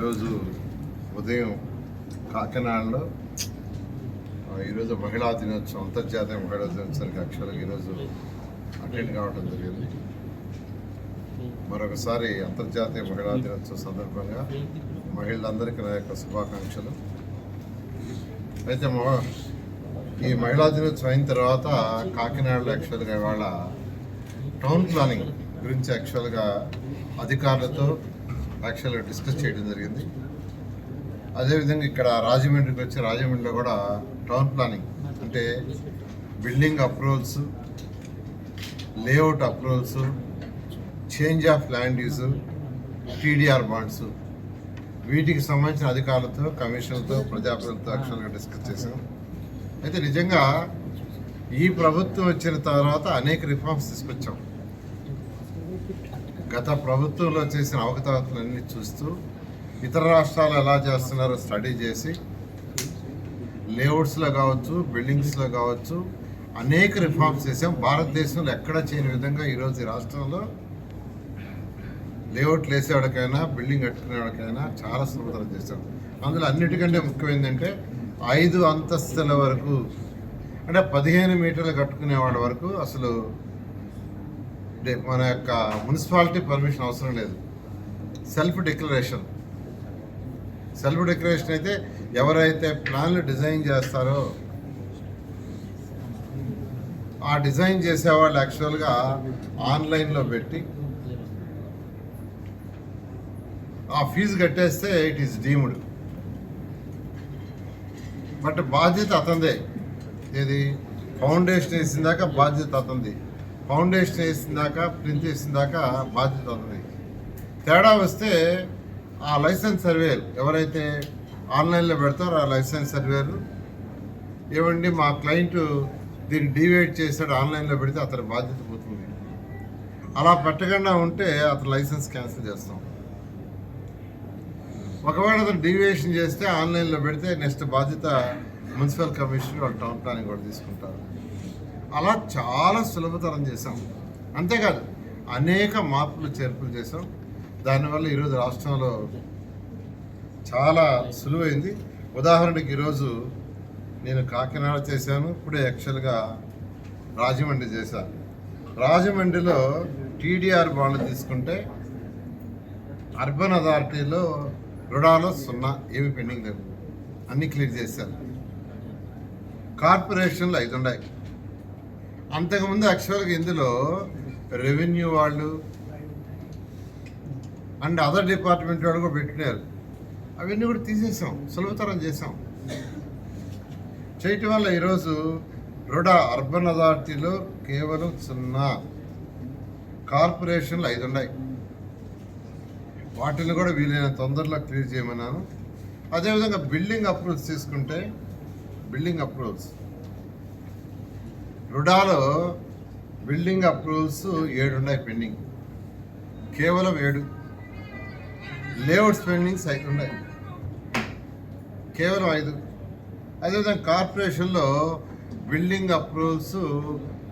ఈరోజు ఉదయం కాకినాడలో ఈరోజు మహిళా దినోత్సవం అంతర్జాతీయ మహిళా దినోత్సవానికి యాక్చువల్గా ఈరోజు అటెండ్ కావడం జరిగింది. మరొకసారి అంతర్జాతీయ మహిళా దినోత్సవం సందర్భంగా మహిళలందరికీ నా యొక్క శుభాకాంక్షలు. అయితే ఈ మహిళా దినోత్సవం అయిన తర్వాత కాకినాడలో యాక్చువల్గా ఇవాళ టౌన్ ప్లానింగ్ గురించి యాక్చువల్గా అధికారులతో యాక్చువల్గా డిస్కస్ చేయడం జరిగింది. అదేవిధంగా ఇక్కడ రాజమండ్రికి వచ్చి రాజమండ్రిలో కూడా టౌన్ ప్లానింగ్ అంటే building approvals layout approvals change of land use TDR bonds వీటికి సంబంధించిన అధికారులతో కమిషన్లతో ప్రజాప్రతినిధులతో యాక్చువల్గా డిస్కస్ చేశాం. అయితే నిజంగా ఈ ప్రభుత్వం వచ్చిన తర్వాత అనేక రిఫార్మ్స్ తీసుకొచ్చాం. గత ప్రభుత్వంలో చేసిన అవకతవకలన్నీ చూస్తూ ఇతర రాష్ట్రాలు ఎలా చేస్తున్నారో స్టడీ చేసి లేఅవుట్స్లో కావచ్చు బిల్డింగ్స్లో కావచ్చు అనేక రిఫార్మ్స్ చేసాం భారతదేశంలో ఎక్కడ చేయని విధంగా ఈరోజు రాష్ట్రంలో లేఅవుట్లు వేసేవాడికైనా బిల్డింగ్ కట్టుకునేవాడికైనా చాలా సులభతరం చేశాం. అందులో అన్నిటికంటే ముఖ్యమైందంటే ఐదు అంతస్తుల వరకు అంటే పదిహేను మీటర్లు కట్టుకునేవాడి వరకు అసలు మన యొక్క మున్సిపాలిటీ పర్మిషన్ అవసరం లేదు. Self declaration. సెల్ఫ్ డిక్లరేషన్ అయితే ఎవరైతే ప్లాన్లు డిజైన్ చేస్తారో ఆ డిజైన్ చేసేవాళ్ళు యాక్చువల్గా ఆన్లైన్లో పెట్టి ఆ ఫీజు కట్టేస్తే ఇట్ ఈస్ డీమ్డ్. బట్ బాధ్యత అతందే ఏది? ఫౌండేషన్ వేసిందాక బాధ్యత అతంది ఫౌండేషన్ వేసిన దాకా ప్రింట్ చేసిన దాకా బాధ్యత ఉంది తేడా వస్తే ఆ లైసెన్స్ సర్వేర్ ఎవరైతే ఆన్లైన్లో పెడతారో ఆ లైసెన్స్ సర్వేరు ఏమండి మా క్లయింట్ దీన్ని డివైడ్ చేశాడు ఆన్లైన్లో పెడితే అతని బాధ్యత పోతుంది. అలా పెట్టకుండా ఉంటే అతను లైసెన్స్ క్యాన్సిల్ చేస్తాం. ఒకవేళ అతను డివియేషన్ చేస్తే ఆన్లైన్లో పెడితే నెక్స్ట్ బాధ్యత మున్సిపల్ కమిషన్ వాళ్ళు టౌన్ ప్లానింగ్ కూడా తీసుకుంటారు. అలా చాలా సులభతరం చేసాం అంతేకాదు అనేక మార్పులు చేర్పులు చేశాం. దానివల్ల ఈరోజు రాష్ట్రంలో చాలా సులువైంది. ఉదాహరణకి ఈరోజు నేను కాకినాడ చేశాను. ఇప్పుడే యాక్చువల్గా రాజమండ్రి చేశాను రాజమండ్రిలో టీడీఆర్ బాండ్లు తీసుకుంటే అర్బన్ అథారిటీలో రుణాలు సున్నా ఏమి పెండింగ్ లేవు. అన్నీ క్లియర్ చేశారు. కార్పొరేషన్లు ఐదు ఉన్నాయి అంతకుముందు యాక్చువల్గా ఇందులో రెవెన్యూ వాళ్ళు అండ్ అదర్ డిపార్ట్మెంట్ వాళ్ళు కూడా పెట్టినారు. అవన్నీ కూడా తీసేసాం సులభతరం చేసాం. చేయటం వల్ల ఈరోజు రుడా అర్బన్ అథారిటీలో కేవలం సున్నా కార్పొరేషన్లు ఐదు ఉన్నాయి. వాటిని కూడా వీలైన తొందరలో క్లియర్ చేయమన్నాను. అదేవిధంగా బిల్డింగ్ అప్రూవల్స్ తీసుకుంటే బిల్డింగ్ అప్రూవల్స్ రుడాలో బిల్డింగ్ అప్రూవల్స్ ఏడు ఉన్నాయి పెండింగ్. కేవలం ఏడు. లేఅవుట్స్ పెండింగ్స్ ఐదు ఉన్నాయి. కేవలం ఐదు. అదేవిధంగా కార్పొరేషన్లో బిల్డింగ్ అప్రూవల్స్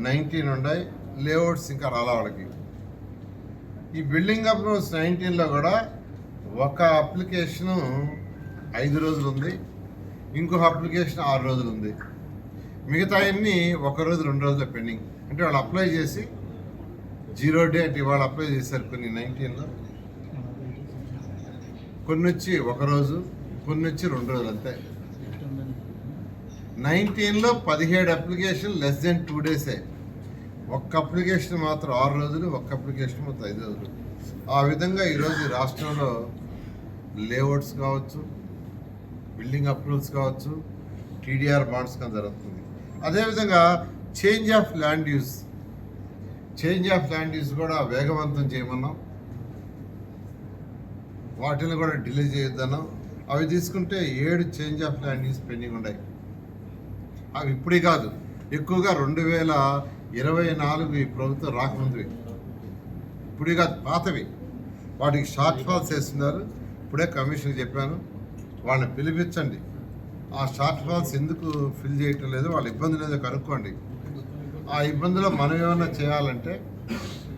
నైన్టీన్ ఉన్నాయి. లేఅవుట్స్ ఇంకా రాలా వాళ్ళకి. ఈ బిల్డింగ్ అప్రూవల్స్ నైన్టీన్లో కూడా ఒక అప్లికేషను ఐదు రోజులు ఉంది. ఇంకొక అప్లికేషన్ ఆరు రోజులు ఉంది. మిగతా అన్ని ఒక రోజు రెండు రోజుల పెండింగ్. అంటే వాళ్ళు అప్లై చేసి జీరో డే అంటే ఇవాళ అప్లై చేశారు కొన్ని నైన్టీన్లో. కొన్ని వచ్చి ఒక రోజు కొన్ని వచ్చి రెండు రోజులు అంతే. నైన్టీన్లో పదిహేడు అప్లికేషన్ లెస్ దెన్ టూ డేసే. ఒక్క అప్లికేషన్ మాత్రం ఆరు రోజులు ఒక్క అప్లికేషన్ మొత్తం ఐదు రోజులు. ఆ విధంగా ఈరోజు రాష్ట్రంలో లేఅవుట్స్ కావచ్చు బిల్డింగ్ అప్రూవల్స్ కావచ్చు టీడీఆర్ బాండ్స్ కానీ జరుగుతుంది. అదేవిధంగా change of land use change of land use కూడా వేగవంతం చేయమన్నాం. వాటిని కూడా డిలే చేయొద్దన్నాం. అవి తీసుకుంటే ఏడు change of land use pending ఉన్నాయి. అవి ఇప్పుడే కాదు ఎక్కువగా రెండు వేల ఇరవై నాలుగు ఈ ప్రభుత్వం రాకముందువి ఇప్పుడే కాదు పాతవి. వాటికి షార్ట్ ఫాల్స్ వేస్తున్నారు. ఇప్పుడే కమిషన్ చెప్పాను. వాళ్ళని పిలిపించండి. ఆ షార్ట్ ఫాల్స్ ఎందుకు ఫిల్ చేయటం లేదు? వాళ్ళ ఇబ్బంది లేదో కనుక్కోండి. ఆ ఇబ్బందిలో మనం ఏమైనా చేయాలంటే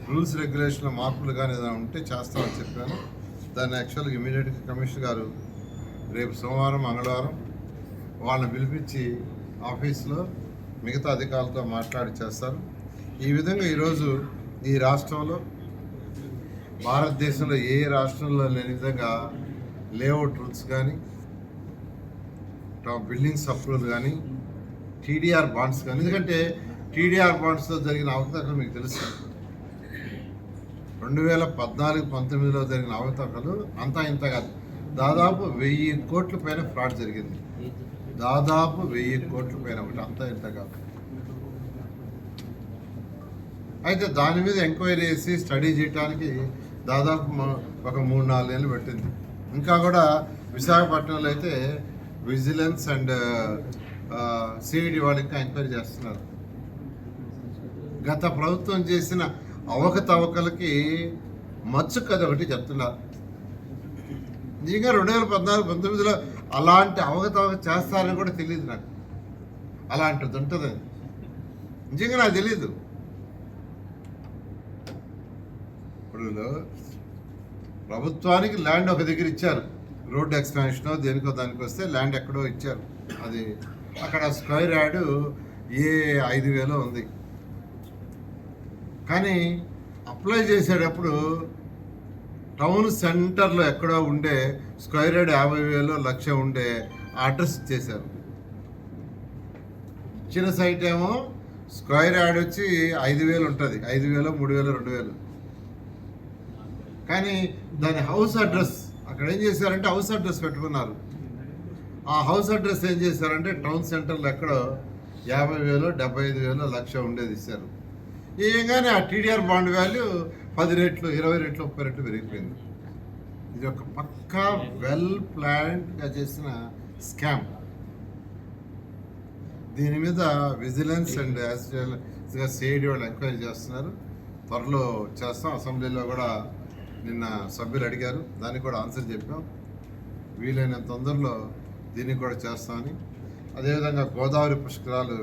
రూల్స్ రెగ్యులేషన్లో మార్పులు కానీ ఏదైనా ఉంటే చేస్తామని చెప్పాను. దాన్ని యాక్చువల్గా ఇమీడియట్గా కమిషనర్ గారు రేపు సోమవారం మంగళవారం వాళ్ళని పిలిపించి ఆఫీస్లో మిగతా అధికారులతో మాట్లాడి చేస్తారు. ఈ విధంగా ఈరోజు ఈ రాష్ట్రంలో భారతదేశంలో ఏ రాష్ట్రంలో లేని విధంగా లేఅవుట్ రూల్స్ కానీ బిల్డింగ్స్ అప్రూవల్ కానీ టీడీఆర్ బాండ్స్ కానీ ఎందుకంటే టీడీఆర్ బాండ్స్లో జరిగిన అవకతవకలు మీకు తెలుసు. రెండు వేల పద్నాలుగు పంతొమ్మిదిలో జరిగిన అవకతవకలు అంతా ఇంత కాదు. దాదాపు వెయ్యి కోట్ల పైన ఫ్రాడ్ జరిగింది. దాదాపు వెయ్యి కోట్ల పైన ఒకటి అంతా ఇంత కాదు. అయితే దాని మీద ఎంక్వైరీ చేసి స్టడీ చేయడానికి దాదాపు ఒక మూడు నాలుగు నెలలు పెట్టింది. ఇంకా కూడా విశాఖపట్నంలో అయితే విజిలెన్స్ అండ్ సిఐడి వాళ్ళు ఇంకా ఎంక్వైరీ చేస్తున్నారు. గత ప్రభుత్వం చేసిన అవకతవకలకి మచ్చు కథ ఒకటి చెప్తున్నారు. నిజంగా రెండు వేల పద్నాలుగు పంతొమ్మిదిలో అలాంటి అవకతవక చేస్తారని కూడా తెలియదు నాకు. అలాంటిది ఉంటుంది. నిజంగా నాకు తెలీదు. ఇప్పుడు ప్రభుత్వానికి ల్యాండ్ ఒక దగ్గర ఇచ్చారు. రోడ్ ఎక్స్పాన్షన్ దేనికో దానికి వస్తే ల్యాండ్ ఎక్కడో ఇచ్చారు. అది అక్కడ స్క్వేర్ యాడ్ ఏ ఐదు వేలో ఉంది. కానీ అప్లై చేసేటప్పుడు టౌన్ సెంటర్లో ఎక్కడో ఉండే స్క్వేర్ యార్డ్ యాభై వేలు లక్ష ఉండే అడ్రస్ ఇచ్చేశారు. ఇచ్చిన సైట్ ఏమో స్క్వేర్ యార్డ్ వచ్చి ఐదు వేలు ఉంటుంది. ఐదు వేలు మూడు వేలు రెండు వేలు. కానీ దాని హౌస్ అడ్రస్ అక్కడ ఏం చేశారంటే హౌస్ అడ్రస్ పెట్టుకున్నారు. ఆ హౌస్ అడ్రస్ ఏం చేశారంటే టౌన్ సెంటర్లో ఎక్కడో యాభై వేలు డెబ్బై ఐదు వేలు లక్ష ఉండేది ఇచ్చారు. ఏంగానే ఆ టీడీఆర్ బాండ్ వాల్యూ పది రెట్లు ఇరవై రెట్లు ముప్పై రెట్లు పెరిగిపోయింది. ఇది ఒక పక్కా వెల్ ప్లాన్డ్గా చేసిన స్కామ్. దీని మీద విజిలెన్స్ అండ్ యాజ్ సిఐడి వాళ్ళు ఎంక్వైరీ చేస్తున్నారు. త్వరలో చేస్తాం. అసెంబ్లీలో కూడా నిన్న సభ్యులు అడిగారు. దానికి కూడా ఆన్సర్ చెప్పాం. వీలైన తొందరలో దీన్ని కూడా చేస్తామని అదేవిధంగా గోదావరి పుష్కరాలు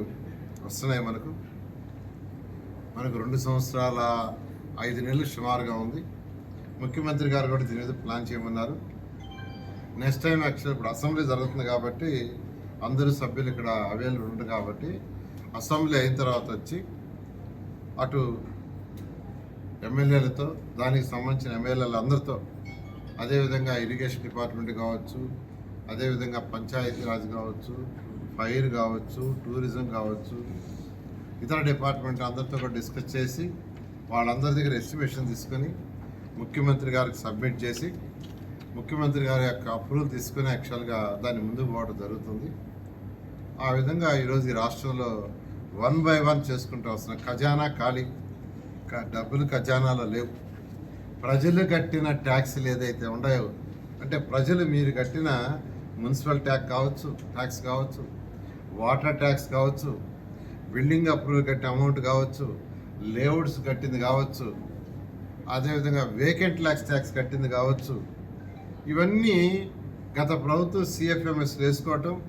వస్తున్నాయి మనకు. మనకు రెండు సంవత్సరాల ఐదు నెలలు సుమారుగా ఉంది. ముఖ్యమంత్రి గారు కూడా దీని మీద ప్లాన్ చేయమన్నారు. నెక్స్ట్ టైం యాక్చువల్ ఇప్పుడు అసెంబ్లీ జరుగుతుంది కాబట్టి అందరూ సభ్యులు ఇక్కడ అవైలబుల్ ఉండరు కాబట్టి అసెంబ్లీ అయిన తర్వాత వచ్చి అటు ఎమ్మెల్యేలతో దానికి సంబంధించిన ఎమ్మెల్యేలు అందరితో అదేవిధంగా ఇరిగేషన్ డిపార్ట్మెంట్ కావచ్చు అదేవిధంగా పంచాయతీరాజ్ కావచ్చు ఫైర్ కావచ్చు టూరిజం కావచ్చు ఇతర డిపార్ట్మెంట్ అందరితో కూడా డిస్కస్ చేసి వాళ్ళందరి దగ్గర ఎస్టిమేషన్ తీసుకొని ముఖ్యమంత్రి గారికి సబ్మిట్ చేసి ముఖ్యమంత్రి గారి యొక్క అప్రూవల్ తీసుకుని యాక్చువల్గా దాన్ని ముందుకు పోవడం జరుగుతుంది. ఆ విధంగా ఈరోజు ఈ రాష్ట్రంలో వన్ బై వన్ చేసుకుంటూ వస్తున్నాం ఖజానా ఖాళీ. డబ్బులు ఖజానాలో లేవు. ప్రజలు కట్టిన ట్యాక్స్లు ఏదైతే ఉన్నాయో అంటే ప్రజలు మీరు కట్టిన మున్సిపల్ ట్యాక్స్ కావచ్చు ట్యాక్స్ కావచ్చు వాటర్ ట్యాక్స్ కావచ్చు బిల్డింగ్ అప్రూవల్ కట్టిన అమౌంట్ కావచ్చు లేఅవుట్స్ కట్టింది కావచ్చు అదేవిధంగా వేకెంట్ ల్యాక్స్ ట్యాక్స్ కట్టింది కావచ్చు ఇవన్నీ గత ప్రభుత్వం సిఎఫ్ఎంఎస్ వేసుకోవటం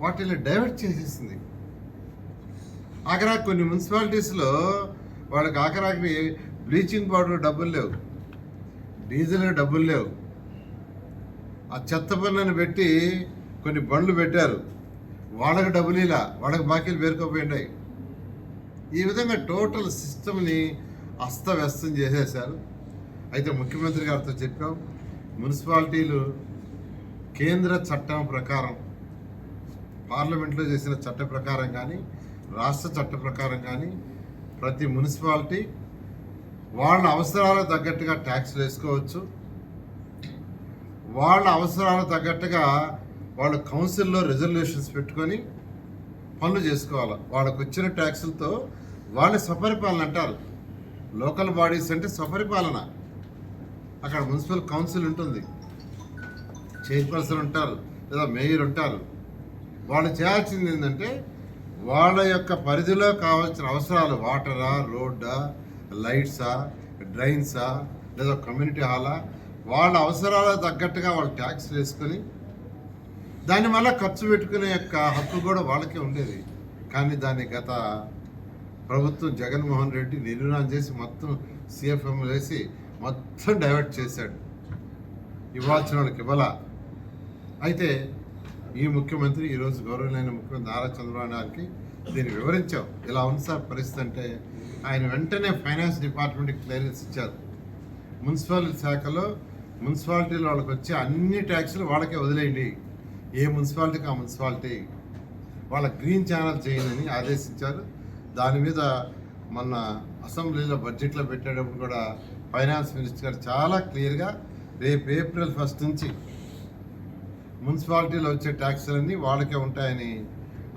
వాటిని డైవర్ట్ చేసేసింది. అక్కడ కొన్ని మున్సిపాలిటీస్లో వాళ్ళకి ఆఖరాకి బ్లీచింగ్ పౌడర్ డబ్బులు లేవు. డీజిల్ డబ్బులు లేవు. ఆ చెత్త పనులను పెట్టి కొన్ని బండ్లు పెట్టారు. వాళ్ళకి డబ్బులు ఇలా వాళ్ళకి బాకీలు పేరుకోపోయినాయి ఈ విధంగా టోటల్ సిస్టమ్ని అస్తవ్యస్తం చేసేశారు. అయితే ముఖ్యమంత్రి గారితో చెప్పాం మున్సిపాలిటీలు కేంద్ర చట్టం ప్రకారం పార్లమెంట్లో చేసిన చట్ట ప్రకారం కానీ రాష్ట్ర చట్ట ప్రకారం కానీ ప్రతి మున్సిపాలిటీ వాళ్ళ అవసరాలకు తగ్గట్టుగా ట్యాక్స్లు వేసుకోవచ్చు. వాళ్ళ అవసరాలకు తగ్గట్టుగా వాళ్ళు కౌన్సిల్లో రిజర్వేషన్స్ పెట్టుకొని పనులు చేసుకోవాలి. వాళ్ళకు వచ్చిన ట్యాక్సులతో వాళ్ళని స్వపరిపాలన అంటారు. లోకల్ బాడీస్ అంటే స్వపరిపాలన. అక్కడ మున్సిపల్ కౌన్సిల్ ఉంటుంది. చైర్పర్సన్ ఉంటారు లేదా మేయర్ ఉంటారు. వాళ్ళు చేయాల్సింది ఏంటంటే వాళ్ళ యొక్క పరిధిలో కావాల్సిన అవసరాలు వాటరా రోడ్డా లైట్సా డ్రైన్సా లేదా కమ్యూనిటీ హాలా వాళ్ళ అవసరాలకు తగ్గట్టుగా వాళ్ళు ట్యాక్స్ వేసుకొని దాని వల్ల ఖర్చు పెట్టుకునే యొక్క హక్కు కూడా వాళ్ళకే ఉండేది. కానీ దాన్ని గత ప్రభుత్వం జగన్మోహన్ రెడ్డి నిర్మాణం చేసి మొత్తం సిఎఫ్ఎం వేసి మొత్తం డైవర్ట్ చేశాడు. ఇవ్వాల్సిన వాళ్ళకి ఇవ్వాల? అయితే ఈ ముఖ్యమంత్రి ఈరోజు గౌరవనీయ ముఖ్యమంత్రి నారా చంద్రబాబు గారికి దీన్ని వివరించాం. ఇలా ఉంది సార్ పరిస్థితి అంటే ఆయన వెంటనే ఫైనాన్స్ డిపార్ట్మెంట్కి క్లియరెన్స్ ఇచ్చారు. మున్సిపల్ శాఖలో మున్సిపాలిటీలో వాళ్ళకి వచ్చే అన్ని ట్యాక్సులు వాళ్ళకే వదిలేయండి. ఏ మున్సిపాలిటీకి ఆ మున్సిపాలిటీ. వాళ్ళ గ్రీన్ ఛానల్ చేయనని ఆదేశించారు. దాని మీద మొన్న అసెంబ్లీలో బడ్జెట్లో పెట్టేటప్పుడు కూడా ఫైనాన్స్ మినిస్టర్ గారు చాలా క్లియర్గా రేపు ఏప్రిల్ ఫస్ట్ నుంచి మున్సిపాలిటీలో వచ్చే ట్యాక్సులన్నీ వాళ్ళకే ఉంటాయని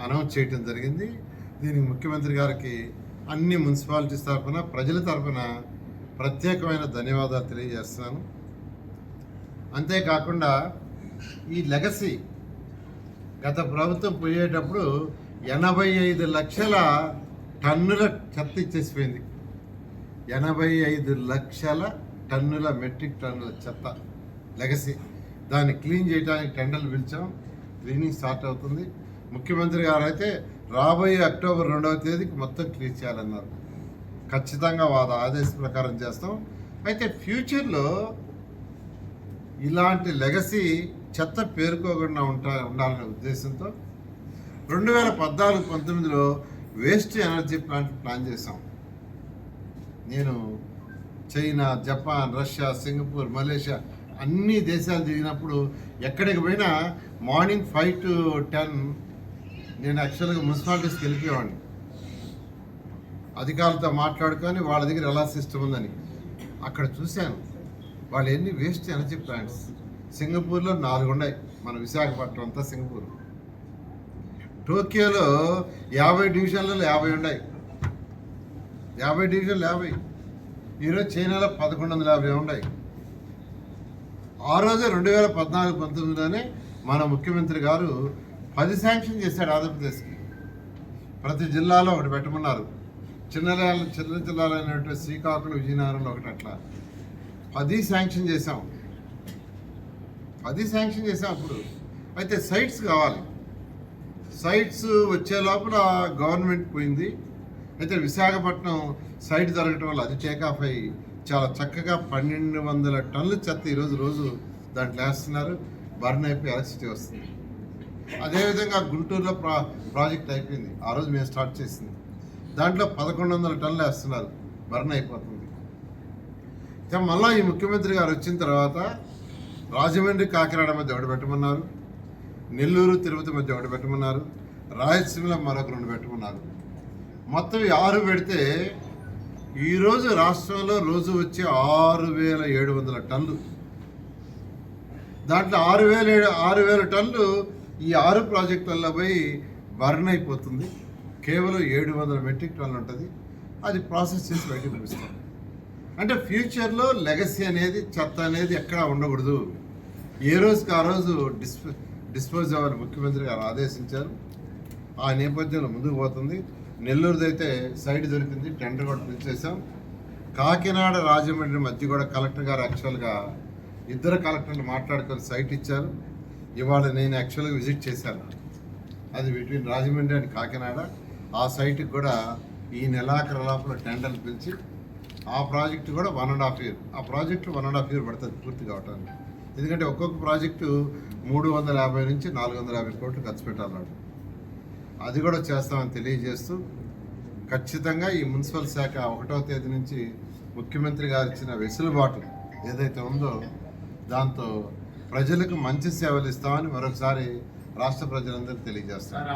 అనౌన్స్ చేయడం జరిగింది. దీనికి ముఖ్యమంత్రి గారికి అన్ని మున్సిపాలిటీస్ తరఫున ప్రజల తరఫున ప్రత్యేకమైన ధన్యవాదాలు తెలియజేస్తున్నాను. అంతేకాకుండా ఈ లెగసీ గత ప్రభుత్వం పోయేటప్పుడు ఎనభై ఐదు లక్షల టన్నుల చెత్త ఇచ్చేసిపోయింది. ఎనభై ఐదు లక్షల టన్నుల మెట్రిక్ టన్నుల చెత్త లెగసీ. దాన్ని క్లీన్ చేయడానికి టెండర్లు పిలిచాం. క్లీనింగ్ స్టార్ట్ అవుతుంది. ముఖ్యమంత్రి గారు అయితే రాబోయే అక్టోబర్ రెండవ తేదీకి మొత్తం క్లీన్ చేయాలన్నారు. ఖచ్చితంగా వారి ఆదేశం ప్రకారం చేస్తాం. అయితే ఫ్యూచర్లో ఇలాంటి లెగసీ చెత్త పేరుకోకుండా ఉంటా ఉండాలనే ఉద్దేశంతో రెండు వేల పద్నాలుగు పంతొమ్మిదిలో వేస్ట్ ఎనర్జీ ప్లాంట్ ప్లాన్ చేశాం. నేను China Japan Russia Singapore Malaysia అన్ని దేశాలు తిరిగినప్పుడు ఎక్కడికి పోయినా మార్నింగ్ ఫైవ్ టు టెన్ నేను యాక్చువల్గా మున్సిపాలిటీస్కి వెళ్ళిపోయేవాడిని. అధికారులతో మాట్లాడుకొని వాళ్ళ దగ్గర ఎలా సిస్టమ్ ఉందని. అక్కడ చూశాను. వాళ్ళు ఎన్ని వేస్ట్ ఎనర్జీ ప్లాంట్స్ సింగపూర్లో నాలుగు ఉన్నాయి. మన విశాఖపట్నం అంతా సింగపూర్. టోక్యోలో యాభై డివిజన్లలో యాభై ఉన్నాయి. యాభై డివిజన్లు యాభై. ఈరోజు చైనాలో పదకొండు వందల యాభై ఉన్నాయి. ఆ రోజే రెండు వేల పద్నాలుగు పంతొమ్మిదిలోనే మన ముఖ్యమంత్రి గారు పది శాంక్షన్ చేశాడు ఆంధ్రప్రదేశ్కి. ప్రతి జిల్లాలో ఒకటి పెట్టమన్నారు. చిన్న చిన్న జిల్లాలో అయినటువంటి శ్రీకాకుళం విజయనగరంలో ఒకటి అట్లా. పది శాంక్షన్ చేసాం పది శాంక్షన్ చేసాం అప్పుడు. అయితే సైట్స్ కావాలి. సైట్స్ వచ్చే లోపల గవర్నమెంట్ పోయింది. అయితే విశాఖపట్నం సైట్ జరగటం వల్ల అది టేక్ ఆఫ్ అయ్యి చాలా చక్కగా పన్నెండు వందల టన్నుల చెత్త ఈరోజు రోజు దాంట్లో వేస్తున్నారు. బర్న్ అయిపోయి ఎలక్ట్రిసిటీ వస్తుంది. అదేవిధంగా గుంటూరులో ప్రా ప్రాజెక్ట్ అయిపోయింది. ఆ రోజు మేము స్టార్ట్ చేసింది. దాంట్లో పదకొండు వందల టన్నులు వేస్తున్నారు. బర్న్ అయిపోతుంది. ఇక ఈ ముఖ్యమంత్రి గారు వచ్చిన తర్వాత రాజమండ్రి కాకినాడ మధ్య ఒకటి పెట్టమన్నారు. నెల్లూరు తిరుపతి మధ్య ఒకటి పెట్టమన్నారు. రాయలసీమలో మరొక రెండు పెట్టమన్నారు. మొత్తం ఆరు పెడితే ఈరోజు రాష్ట్రంలో రోజు వచ్చే ఆరు వేల ఏడు వందల టన్లు దాంట్లో ఆరు వేల ఏడు ఆరు వేల టన్లు ఈ ఆరు ప్రాజెక్టులలో పోయి బర్న్ అయిపోతుంది. కేవలం ఏడు వందల మెట్రిక్ టన్లు ఉంటుంది. అది ప్రాసెస్ చేసి బయటకు పంపిస్తాం అంటే ఫ్యూచర్లో లెగసీ అనేది చెత్త అనేది ఎక్కడా ఉండకూడదు. ఏ రోజుకి ఆ రోజు డిస్పో డిస్పోజ్ అవ్వాలని ముఖ్యమంత్రి గారు ఆదేశించారు. ఆ నేపథ్యంలో ముందుకు పోతుంది. నెల్లూరుది అయితే సైడ్ దొరికింది టెండర్ కూడా పిలిచేసాం కాకినాడ రాజమండ్రి మధ్య కూడా కలెక్టర్ గారు యాక్చువల్గా ఇద్దరు కలెక్టర్లు మాట్లాడుకొని సైట్ ఇచ్చారు. ఇవాళ నేను యాక్చువల్గా విజిట్ చేశాను. అది బిట్వీన్ రాజమండ్రి అండ్ కాకినాడ. ఆ సైట్కి కూడా ఈ నెలాఖరు లోపల టెండర్లు పిలిచి ఆ ప్రాజెక్టు కూడా వన్ అండ్ హాఫ్ ఇయర్ ఆ project one and half year పడుతుంది పూర్తి కావటానికి. ఎందుకంటే ఒక్కొక్క ప్రాజెక్టు మూడు వందల యాభై నుంచి నాలుగు వందల యాభై కోట్లు ఖర్చు పెట్టాలన్నాడు. అది కూడా చేస్తామని తెలియజేస్తూ ఖచ్చితంగా ఈ మున్సిపల్ శాఖ ఒకటో తేదీ నుంచి ముఖ్యమంత్రి గారు ఇచ్చిన వెసులుబాటు ఏదైతే ఉందో దాంతో ప్రజలకు మంచి సేవలు ఇస్తామని మరొకసారి రాష్ట్ర ప్రజలందరికీ తెలియజేస్తాను